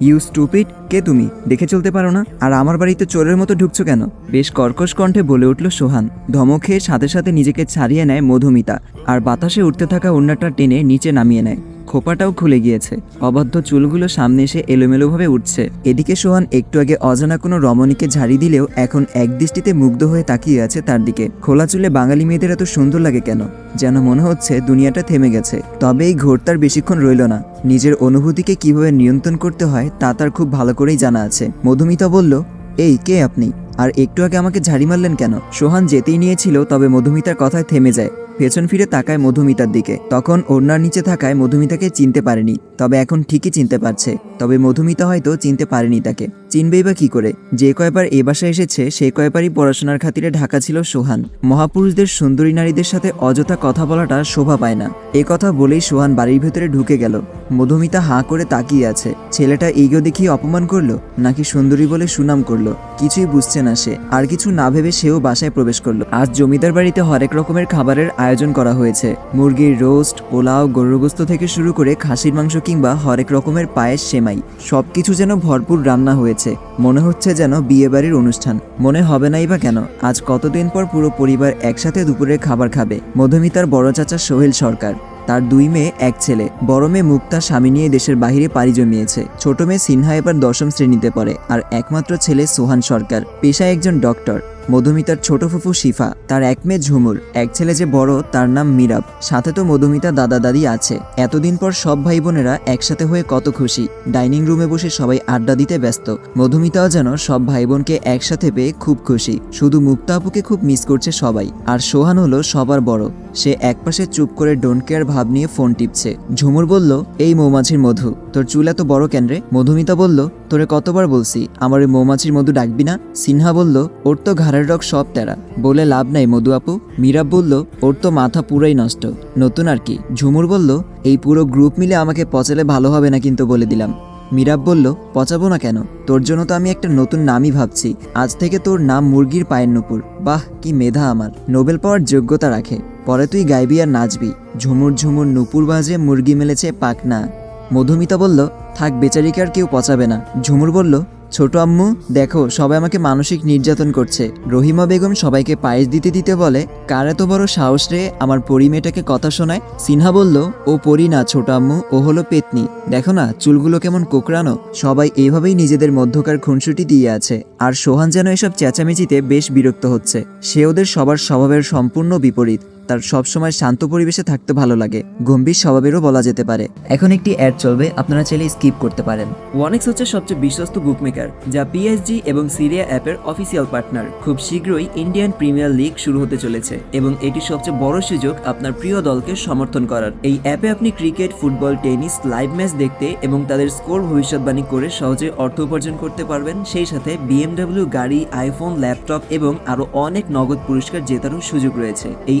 You stupid কে তুমি? দেখে চলতে পারো না। আর আমার বাড়িতে চোরের মতো ঢুকছো কেন? বেশ কর্কশ কণ্ঠে বলে উঠল সোহান। ধমক খেয়ে সাথে সাথে নিজেকে ছাড়িয়ে নেয় মধুমিতা। আর বাতাসে উঠতে থাকা ওড়নাটা টেনে নিচে নামিয়ে নেয়। খোপাটাও খুলে গিয়েছে। অবাধ্য চুলগুলো সামনে এসে এলোমেলোভাবে উঠছে। এদিকে সোহান একটু আগে অজানা কোনো রমণীকে ঝাড়ি দিলেও এখন একদৃষ্টিতে মুগ্ধ হয়ে তাকিয়ে আছে তার দিকে। খোলা চুলে বাঙালি মেয়েদের এত সুন্দর লাগে কেন? যেন মনে হচ্ছে দুনিয়াটা থেমে গেছে। তবে এই ঘোর তার বেশিক্ষণ রইল না। নিজের অনুভূতিকে কীভাবে নিয়ন্ত্রণ করতে হয়, তা তার খুব ভালো করেই জানা আছে। মধুমিতা বলল, এই, কে আপনি? আর একটু আগে আমাকে ঝাড়ি মারলেন কেন? সোহান যেতেই নিয়েছিল, তবে মধুমিতার কথায় থেমে যায়। পেছন ফিরে তাকায় মধুমিতার দিকে। তখন ওড়নার নিচে থাকায় মধুমিতাকে চিনতে পারেনি, তবে এখন ঠিকই চিনতে পারছে। তবে মধুমিতা হয়তো চিনতে পারেনি তাকে। চিনবেই বা কি করে? যে কয়বার এ বাসায় এসেছে, সে কয়বারই পড়াশোনার খাতিরে ঢাকা ছিল সোহান। মহাপুরুষদের সুন্দরী নারীদের সাথে অযথা কথা বলাটা শোভা পায় না। এ কথা বলেই সোহান বাড়ির ভেতরে ঢুকে গেল। মধুমিতা হাঁ করে তাকিয়ে আছে। ছেলেটা এগো দেখিয়ে অপমান করল, নাকি সুন্দরী বলে সুনাম করল? কিছুই বুঝছে না সে। আর কিছু না ভেবে সেও বাসায় প্রবেশ করল। আজ জমিদার বাড়িতে হরেক রকমের খাবারের আয়োজন করা হয়েছে। মুরগির রোস্ট, পোলাও গরুগোস্ত থেকে শুরু করে খাসির মাংস কিংবা হরেক রকমের পায়েস, সেমাই। সবকিছু যেন ভরপুর রান্না হয়েছে। মনে হচ্ছে যেন বিয়ে বাড়ির অনুষ্ঠান। মনে হবে নাই বা কেন, আজ কতদিন পর পুরো পরিবার একসাথে দুপুরের খাবার খাবে। মধুমিতার বড় চাচা সোহেল সরকার। তার দুই মেয়ে, এক ছেলে। বড় মেয়ে মুক্তা স্বামী নিয়ে দেশের বাহিরে পাড়ি জমিয়েছে। ছোট মেয়ে সিনহা এবার দশম শ্রেণীতে পড়ে, আর একমাত্র ছেলে সোহান সরকার। পেশায় একজন ডক্টর। মধুমিতার ছোট ফুফু শিফা, তার এক মেয়ে ঝুমুর, এক ছেলে যে বড়, তার নাম মিরাব। সাথে তো মধুমিতা দাদা দাদি আছে। এতদিন পর সব ভাই বোনেরা একসাথে হয়ে কত খুশি। ডাইনিং রুমে বসে সবাই আড্ডা দিতে ব্যস্ত। মধুমিতাও যেন সব ভাই বোনকে একসাথে পেয়ে খুব খুশি। শুধু মুক্তা আপুকে খুব মিস করছে সবাই। আর সোহান হলো সবার বড়। সে একপাশে চুপ করে ডোন্ট কেয়ার ভাব নিয়ে ফোন টিপছে। ঝুমুর বলল, এই মৌমাছির মধু, তোর চুল এত বড় কেন রে? মধুমিতা বলল তোরে কতবার বলছি, আমার ওই মৌমাছির মধু ডাকবি না? সিনহা বলল, ওর তো ঘাড়ের রক সব তেরা। বলে লাভ নাই মধু আপু। মীরাব বলল, ওর তো মাথা পুরাই নষ্ট। নতুন আর কি। ঝুমুর বলল, এই পুরো গ্রুপ মিলে আমাকে পচালে ভালো হবে না কিন্তু, বলে দিলাম। মীরাব বলল, পচাবো না কেন? তোর জন্য তো আমি একটা নতুন নামই ভাবছি। আজ থেকে তোর নাম মুরগির পায়ের নুপুর। বাহ, কি মেধা আমার। নোবেল পাওয়ার যোগ্যতা রাখে। পরে তুই গাইবি আর নাচবি। ঝুমুর ঝুমুর নুপুর বাজে মুরগি মেলেছে পাকনা মধুমিতা বলল, থাক, বেচারিকে আর কেউ পচাবে না। ঝুমুর বলল, ছোট আম্মু, দেখো, সবাই আমাকে মানসিক নির্যাতন করছে। রহিমা বেগম সবাইকে পায়েস দিতে দিতে বলে, কার এত বড় সাহস রে? আমার পরি মেয়েটাকে কথা শোনায়? সিনহা বলল, ও পরি না, ছোট আম্মু, ও হলো পেতনি। দেখো না, চুলগুলো কেমন কোকড়ানো। সবাই এইভাবেই নিজেদের মধ্যকার খুনসুটি দিয়ে আছে। আর সোহান যেন এসব চেঁচামেচিতে বেশ বিরক্ত হচ্ছে। সে ওদের সবার স্বভাবের সম্পূর্ণ বিপরীত। তার সবসময় শান্ত পরিবেশে থাকতে ভালো লাগে। গম্ভীর স্বভাবেরও বলা যেতে পারে। এখন একটি অ্যাড চলবে, আপনারা চাইলে স্কিপ করতে পারেন। ওয়ানেক্স হচ্ছে সবচেয়ে বিশ্বস্ত বুকমেকার যা পিএসজি এবং সিরিয়া অ্যাপের অফিসিয়াল পার্টনার খুব শীঘ্রই ইন্ডিয়ান প্রিমিয়ার লিগ শুরু হতে চলেছে এবং এটি সবচেয়ে বড় সুযোগ আপনার প্রিয় দলকে সমর্থন করার। এই অ্যাপে আপনি cricket football tennis live match দেখতে এবং তাদের স্কোর ভবিষ্যৎবাণী করে সহজে অর্থ উপার্জন করতে পারবেন। সেই সাথে বিএমডব্লিউ গাড়ি আইফোন ল্যাপটপ এবং আরও অনেক নগদ পুরস্কার জেতারও সুযোগ রয়েছে। এই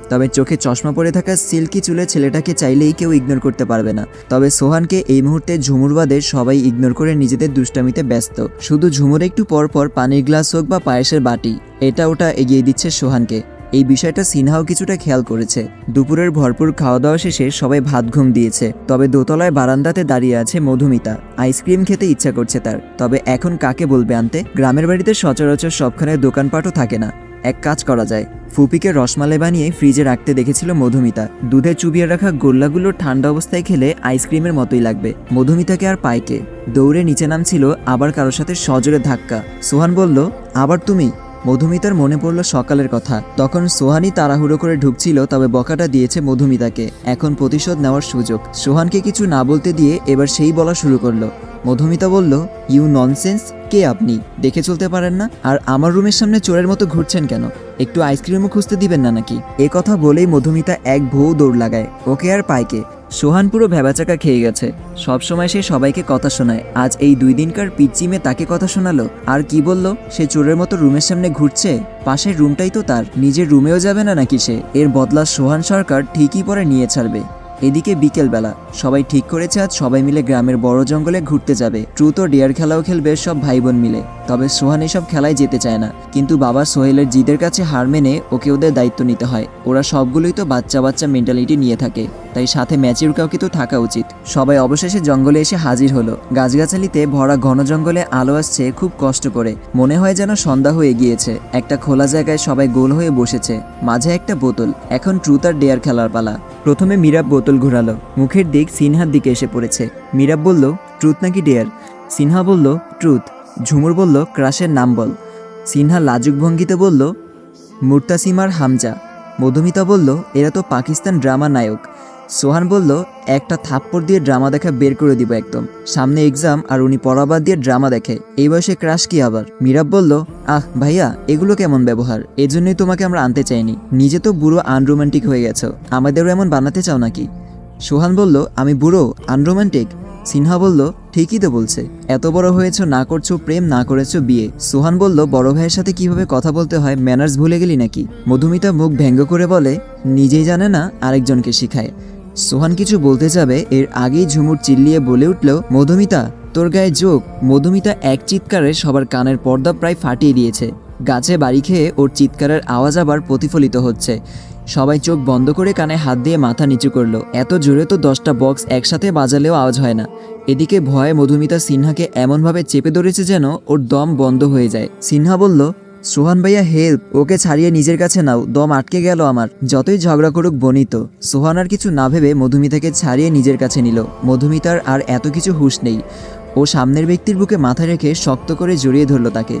তবে চোখে চশমা পরে থাকা সিল্কি চুলে ছেলেটাকে চাইলেই কেউ ইগনোর করতে পারবে না। তবে সোহানকে এই মুহূর্তে ঝুমুর বাদে সবাই ইগনোর করে নিজেদের দুষ্টামিতে ব্যস্ত। শুধু ঝুমুর একটু পর পর পানির গ্লাস হোক বা পায়েসের বাটি, এটা ওটা এগিয়ে দিচ্ছে সোহানকে। এই বিষয়টা সিনহাও কিছুটা খেয়াল করেছে। দুপুরের ভরপুর খাওয়া দাওয়া শেষে সবাই ভাত ঘুম দিয়েছে। তবে দোতলায় বারান্দাতে দাঁড়িয়ে আছে মধুমিতা। আইসক্রিম খেতে ইচ্ছা করছে তার। তবে এখন কাকে বলবে আনতে? গ্রামের বাড়িতে সচরাচর সবখানে দোকানপাটও থাকে না। এক কাজ করা যায়। ফুপিকে রসমালাই বানিয়ে ফ্রিজে রাখতে দেখেছিল মধুমিতা। দুধে চুবিয়ে রাখা গোল্লাগুলো ঠান্ডা অবস্থায় খেলে আইসক্রিমের মতোই লাগবে। মধুমিতাকে আর পাইকে। দৌড়ে নিচে নামছিল আবার কারোর সাথে সজোরে ধাক্কা। সোহান বলল, আবার তুমি? মধুমিতার মনে পড়ল সকালের কথা। তখন সোহানি তাড়াহুড়ো করে ঢুকছিল, তবে বকাটা দিয়েছে মধুমিতাকে। এখন প্রতিশোধ নেওয়ার সুযোগ। সোহানকে কিছু না বলতে দিয়ে এবার সেই বলা শুরু করল। মধুমিতা বলল ইউ ননসেন্স কে আপনি? দেখে চলতে পারেন না? আর আমার রুমের সামনে চোরের মতো ঘুরছেন কেন? একটু আইসক্রিমও খুঁজতে দিবেন না নাকি? এ কথা বলেই মধুমিতা এক ভৌ দৌড় লাগায়। ওকে আর পায়কে সোহান পুরো ভেবাচাকা খেয়ে গেছে। সবসময় সে সবাইকে কথা শোনায়। আজ এই দুই দিনকার পিচ্চি মেয়ে তাকে কথা শোনালো। আর কি বলল, সে চোরের মতো রুমের সামনে ঘুরছে? পাশের রুমটাই তো তার। নিজের রুমেও যাবে না নাকি সে? এর বদলা সোহান সরকার ঠিকই পরে নিয়ে ছাড়বে। এদিকে বিকেলবেলা, সবাই ঠিক করেছে আজ সবাই মিলে গ্রামের বড় জঙ্গলে ঘুরতে যাবে। ট্রুত ও ডিয়ার খেলাও খেলবে সব ভাই বোন মিলে। তবে সোহান এসব খেলায় যেতে চায় না। কিন্তু বাবা সোহেলের জিদের কাছে হার মেনে ওকে ওদের দায়িত্ব নিতে হয়। ওরা সবগুলোই তো বাচ্চা বাচ্চা মেন্টালিটি নিয়ে থাকে। তাই সাথে ম্যাচিউর কাউকে তো থাকা উচিত। সবাই অবশেষে জঙ্গলে এসে হাজির হলো। গাছগাছালিতে ভরা ঘন জঙ্গলে আলো আসছে খুব কষ্ট করে। মনে হয় যেন সন্ধ্যা হয়ে গিয়েছে। একটা খোলা জায়গায় সবাই গোল হয়ে বসেছে। মাঝে একটা বোতল। এখন ট্রুথ আর ডেয়ার খেলার পালা। প্রথমে মীরাব বোতল ঘোরালো। মুখের দিক সিনহার দিকে এসে পড়েছে। মীরাব বলল ট্রুথ নাকি ডেয়ার? সিনহা বলল ট্রুথ ঝুমুর বলল, ক্রাশের নাম বল। সিনহা লাজুক ভঙ্গিতে বলল মুর্তাসিমার হামজা। মধুমিতা বলল, এরা তো পাকিস্তান ড্রামা নায়ক। সোহান বলল, একটা থাপ্পড় দিয়ে ড্রামা দেখা বের করে দিব একদম। সামনে এক্সাম আর উনি পড়াবাদ দিয়ে ড্রামা দেখে। এই বয়সে ক্রাশ কি আবার? মীরাব বলল, আহ, ভাইয়া, এগুলো কেমন ব্যবহার? এজন্যই তোমাকে আমরা আনতে চাইনি। নিজে তো বুড়ো আনরোমান্টিক হয়ে গেছো। আমাদেরও এমন বানাতে চাও নাকি? সোহান বলল, আমি বুড়ো আনরোমান্টিক সিনহা বলল, ঠিকই তো বলছে। এত বড় হয়েছো, না করছ প্রেম, না করেছ বিয়ে। সোহান বলল, বড় ভাইয়ের সাথে কীভাবে কথা বলতে হয় ম্যানার্স ভুলে গেলি নাকি? মধুমিতা মুখ ব্যঙ্গ করে বলে, নিজেই জানে না, আরেকজনকে শিখায়। সোহান কিছু বলতে যাবে, এর আগেই ঝুমুর চিল্লিয়ে বলে উঠল, মধুমিতা, তোর গায়ে যোগ মধুমিতা এক চিৎকারে সবার কানের পর্দা প্রায় ফাটিয়ে দিয়েছে। গাছে বাড়ি খেয়ে ওর চিৎকারের আওয়াজ আবার প্রতিফলিত হচ্ছে। সবাই চোখ বন্ধ করে কানে হাত দিয়ে মাথা নিচু করল। এত জোরে তো দশটা বক্স একসাথে বাজালেও আওয়াজ হয় না। এদিকে ভয়ে মধুমিতা সিনহাকে এমনভাবে চেপে ধরেছে যেন ওর দম বন্ধ হয়ে যায়। সিনহা বলল সোহান ভাইয়া হেল্প ওকে ছাড়িয়ে নিজের কাছে নাও, দম আটকে গেল আমার। যতই ঝগড়া করুক, বনিত। সোহান আর কিছু না ভেবে মধুমিতাকে ছাড়িয়ে নিজের কাছে নিল। মধুমিতার আর এত কিছু হুঁশ নেই। ও সামনের ব্যক্তির বুকে মাথা রেখে শক্ত করে জড়িয়ে ধরল তাকে।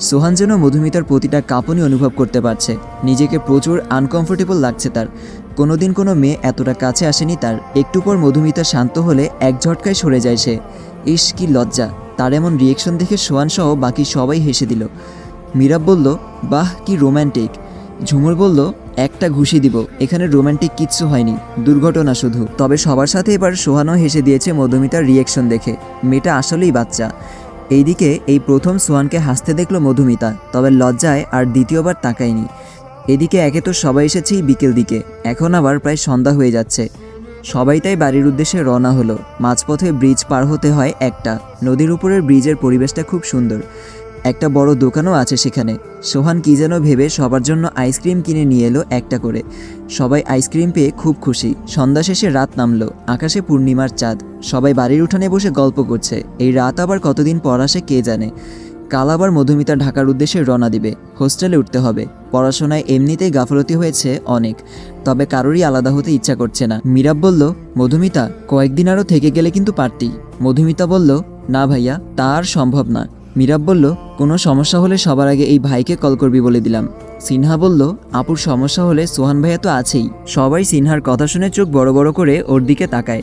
সোহান যেন মধুমিতার প্রতিটা কাঁপুনি অনুভব করতে পারছে। নিজেকে প্রচুর আনকমফোর্টেবল লাগছে তার। কোনোদিন কোনো মেয়ে এতটা কাছে আসেনি তার। একটু পর মধুমিতা শান্ত হলে এক ঝটকায় সরে যায় সে। ইস, কি লজ্জা। তার এমন রিয়েকশন দেখে সোহান সহ বাকি সবাই হেসে দিল। মীরাব বলল, বাহ, কি রোম্যান্টিক। ঝুমুর বলল, একটা ঘুষি দিব, এখানে রোম্যান্টিক কিচ্ছু হয়নি, দুর্ঘটনা শুধু। তবে সবার সাথে এবার সোহানও হেসে দিয়েছে মধুমিতার রিয়েকশন দেখে, মেয়েটা আসলেই বাচ্চা। এইদিকে এই প্রথম সোহানকে হাসতে দেখল মধুমিতা, তবে লজ্জায় আর দ্বিতীয়বার তাকায়নি। এদিকে একে তো সবাই এসেছেই বিকেল দিকে, এখন আবার প্রায় সন্ধ্যা হয়ে যাচ্ছে। সবাই তাই বাড়ির উদ্দেশ্যে রওনা হলো, মাঝপথে ব্রিজ পার হতে হয় একটা, নদীর উপরের ব্রিজের পরিবেশটা খুব সুন্দর। একটা বড় দোকানও আছে সেখানে। সোহান কি যেন ভেবে সবার জন্য আইসক্রিম কিনে নিয়ে এলো একটা করে। সবাই আইসক্রিম পেয়ে খুব খুশি। সন্ধ্যা শেষে রাত নামলো। আকাশে পূর্ণিমার চাঁদ। সবাই বাড়ির উঠানে বসে গল্প করছে। এই রাত আবার কতদিন পর আসে কে জানে? কাল আবার মধুমিতা ঢাকার উদ্দেশ্যে রওনা দিবে। হোস্টেলে উঠতে হবে। পড়াশোনায় এমনিতেই গাফলতি হয়েছে অনেক। তবে কারোরই আলাদা হতে ইচ্ছা করছে না। মীরাব বলল, মধুমিতা, কয়েকদিন আরও থেকে গেলে কিন্তু পারতি। মধুমিতা বলল, না ভাইয়া, তা আর সম্ভব না। মীরাব বলল, কোনো সমস্যা হলে সবার আগে এই ভাইকে কল করবি বলে দিলাম। সিনহা বলল, আপুর সমস্যা হলে সোহান ভাইয়া তো আছেই। সবাই সিনহার কথা শুনে চোখ বড় বড় করে ওর দিকে তাকায়।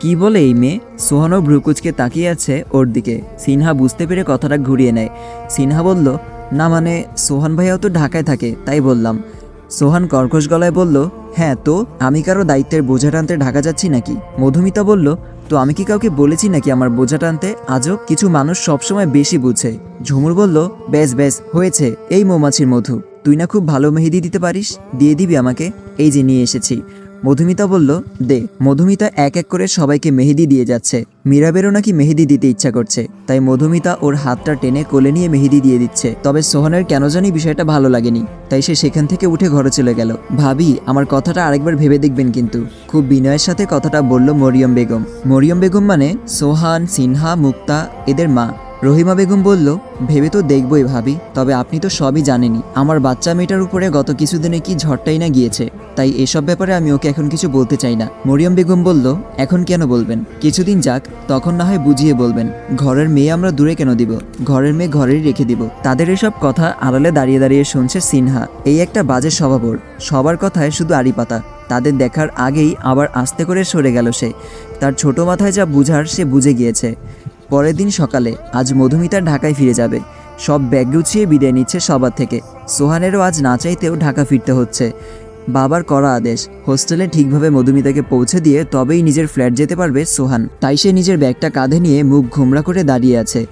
কি বলে এই মেয়ে? সোহানও ভ্রুকুচকে তাকিয়ে আছে ওর দিকে। সিনহা বুঝতে পেরে কথাটা ঘুরিয়ে নেয়। সিনহা বলল, না মানে সোহান ভাইয়াও তো ঢাকায় থাকে, তাই বললাম। সোহান কর্কশ গলায় বলল হ্যাঁ তো? আমি কারও দায়িত্বের বোঝা টানতে ঢাকা যাচ্ছি নাকি? মধুমিতা বলল তো আমি কি কাউকে বলেছি নাকি আমার বোঝা টানতে? আজব কিছু মানুষ সবসময় বেশি বুঝে। ঝুমুর বলল, বেশ বেশ, হয়েছে। এই মৌমাছির মধু। তুই না খুব ভালো মেহেদি দিতে পারিস? দিয়ে দিবি আমাকে? এই যে নিয়ে এসেছি। মধুমিতা বলল, দে, মধুমিতা এক এক করে সবাইকে মেহেদি দিয়ে যাচ্ছে। মীরাবেরও নাকি মেহেদি দিতে ইচ্ছা করছে। তাই মধুমিতা ওর হাতটা টেনে কোলে নিয়ে মেহেদি দিয়ে দিচ্ছে। তবে সোহানের কেন জানি বিষয়টা ভালো লাগেনি। তাই সে সেখান থেকে উঠে ঘরে চলে গেল। ভাবি, আমার কথাটা আরেকবার ভেবে দেখবেন কিন্তু। খুব বিনয়ের সাথে কথাটা বলল মরিয়ম বেগম। মরিয়ম বেগম মানে সোহান, সিনহা, মুক্তা, এদের মা। রহিমা বেগম বলল, ভেবে তো দেখবই ভাবি, তবে আপনি তো সবই জানেনই। আমার বাচ্চা মেয়েটার উপরে গত কিছুদিনে কি ঝড়টাই না গিয়েছে। তাই এসব ব্যাপারে আমি ওকে এখন কিছু বলতে চাই না। মরিয়ম বেগম বলল, এখন কেন বলবেন? কিছুদিন যাক, তখন না হয় বুঝিয়ে বলবেন। ঘরের মেয়ে আমরা দূরে কেন দিব? ঘরের মেয়ে ঘরেই রেখে দিব। তাদের এসব কথা আড়ালে দাঁড়িয়ে দাঁড়িয়ে শুনছে সিনহা। এই একটা বাজে স্বভাব ওর। সবার কথায় শুধু আড়ি পাতা তাদের দেখার আগেই আবার আস্তে করে সরে গেল সে। তার ছোট মাথায় যা বুঝার সে বুঝে গিয়েছে। পরের দিন সকালে আজ মধুমিতা ঢাকায় ফিরে যাবে। সব ব্যাগ গুছিয়ে বিদায় নিচ্ছে সবার থেকে। সোহানেরও আজ না চাইতেও ঢাকা ফিরতে হচ্ছে। বাবার করা আদেশ। হোস্টেলে ঠিকভাবে মধুমিতাকে পৌঁছে দিয়ে তবেই নিজের ফ্ল্যাট যেতে পারবে সোহান। তাই সে নিজের ব্যাগটা কাঁধে নিয়ে মুখ ঘোমরা করে দাঁড়িয়ে আছে।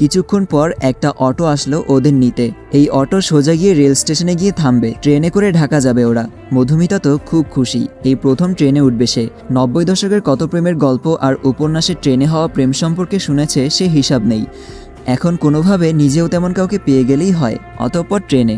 কিছুক্ষণ পর একটা অটো আসলো ওদের নিতে। এই অটো সোজা গিয়ে রেল স্টেশনে গিয়ে থামবে। ট্রেনে করে ঢাকা যাবে ওরা। মধুমিতা তো খুব খুশি। এই প্রথম ট্রেনে উঠবে সে। নব্বই দশকের কত প্রেমের গল্প আর উপন্যাসের ট্রেনে হওয়া প্রেম সম্পর্কে শুনেছে সে হিসাব নেই। এখন কোনোভাবে নিজেও তেমন কাউকে পেয়ে গেলেই হয়, অতঃপর ট্রেনে।